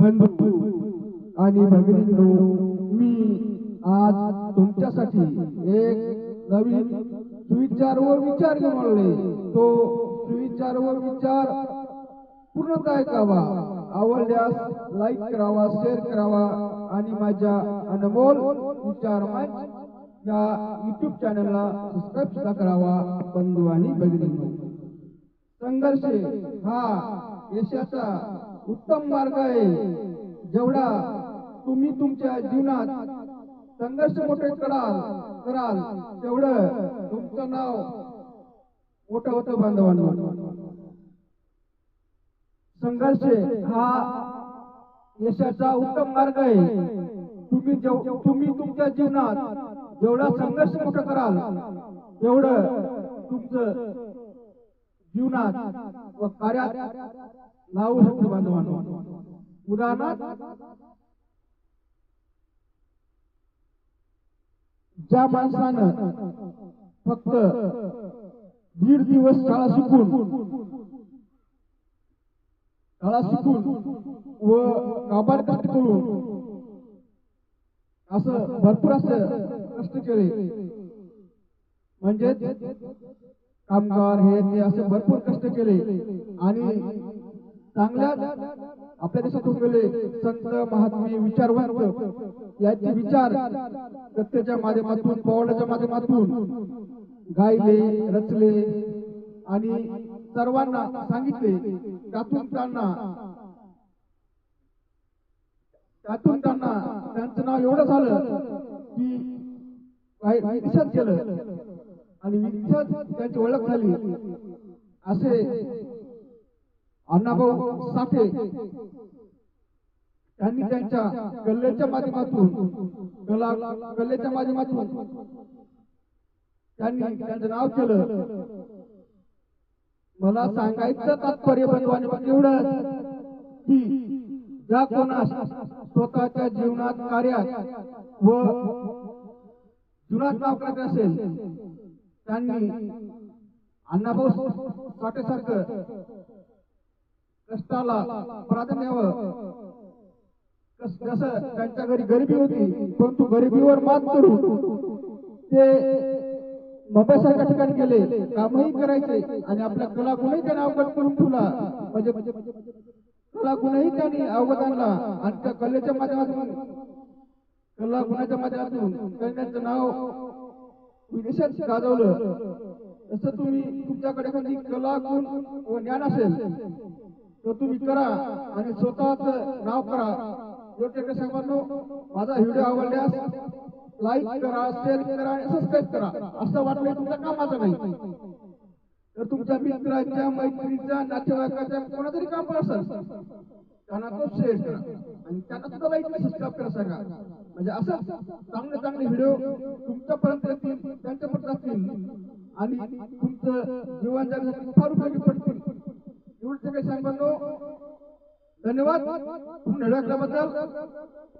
बंधू आणि भगिनींनो मी आज तुमच्यासाठी एक नवीन सुविचार व विचार घेऊन आलोय. तो सुविचार व विचार पूर्णतः ऐकावा. आवडल्यास लाईक करावा शेअर करावा आणि माझ्या अनमोल विचार मंच या युट्यूब चॅनलला सबस्क्राईब सुद्धा करावा बंधू आणि भगिनींनो. संघर्ष हा यशाचा उत्तम मार्ग आहे. जेवढा तुम्ही तुमच्या जीवनात संघर्ष मोठे कराल कराल तेवढं तुमचं नाव मोठं होतं बांधवांना. संघर्ष हा यशाचा उत्तम मार्ग आहे. तुम्ही जेव तुम्ही तुमच्या जीवनात जेवढा संघर्ष मोठा कराल तेवढं तुमचं जीवनात व कार्यात लावू शकतो बांधवांनो. उदाहरणार्थ ज्या माणसानं फक्त दीड दिवस शाळा शिकून शाळा शिकून व काबाड कष्ट करून असं भरपूर असं कष्ट केले. म्हणजे कामगार हे ते असे भरपूर कष्ट केले. आणि चांगल्या आपल्या देशातून गेले. संत महात्मे विचारवंत याचे विचार सत्तेच्या माध्यमातून पवनाच्या माध्यमातून गायले रचले आणि सर्वांना सांगितले. त्यातून त्यांना त्यातून त्यांना त्यांचं नाव एवढं झालं की काही केलं. आणि विदेशात त्यांची ओळख झाली. असे अण्णाभाऊ साठे त्यांनी त्यांच्या गल्ल्याच्या माध्यमातून कला गल्ल्याच्या माध्यमातून त्यांनी त्यांचं नाव केलं. मला सांगायचं तात्पर्य बनवाने एवढं की ज्या कोणास स्वतःच्या जीवनात कार्यात व जीवनात नाव करायचं असेल त्यांनी अण्णाभाऊ साठे सारखं कष्टाला प्राधान्य द्यावं. कस- जसं त्यांच्या घरी गरिबी होती परंतु गरिबीवर मात करून ते मुंबई ठिकाणी गेले. कामही करायचे आणि आपल्या कला गुणही त्यांनी अवगत करून ठेवला. म्हणजे कला गुणही त्यांनी अवगत आणला. आणि त्या कलेच्या माध्यमातून कला गुणाच्या माध्यमातून त्यांनी त्यांचं नाव विदेशात गाजवलं. तसं तुम्ही तुमच्याकडे एखादी कला गुण व ज्ञान असेल तर तुम्ही करा आणि स्वतःच नाव करा. योग्य सर्वांनो माझा व्हिडिओ आवडल्यास लाईक करा शेअर करा आणि सबस्क्राईब करा. असं वाटलं तुमच्या कामाचं नाही. तर तुमच्या मित्राच्या मैत्रिणीच्या नातेवाईकाच्या कोणातरी काम असेल त्यांना तो शेअर करा. आणि त्यांना सुद्धा लाईक सबस्क्राईब करा सांगा. म्हणजे असं चांगले चांगले व्हिडिओ तुमच्यापर्यंत येतील त्यांच्यापर्यंत असतील आणि तुमचं जीवन जगण्यासाठी फार उपयोगी पडतील. एवढं काही सांगतो. धन्यवाद. तुम्ही बद्दल.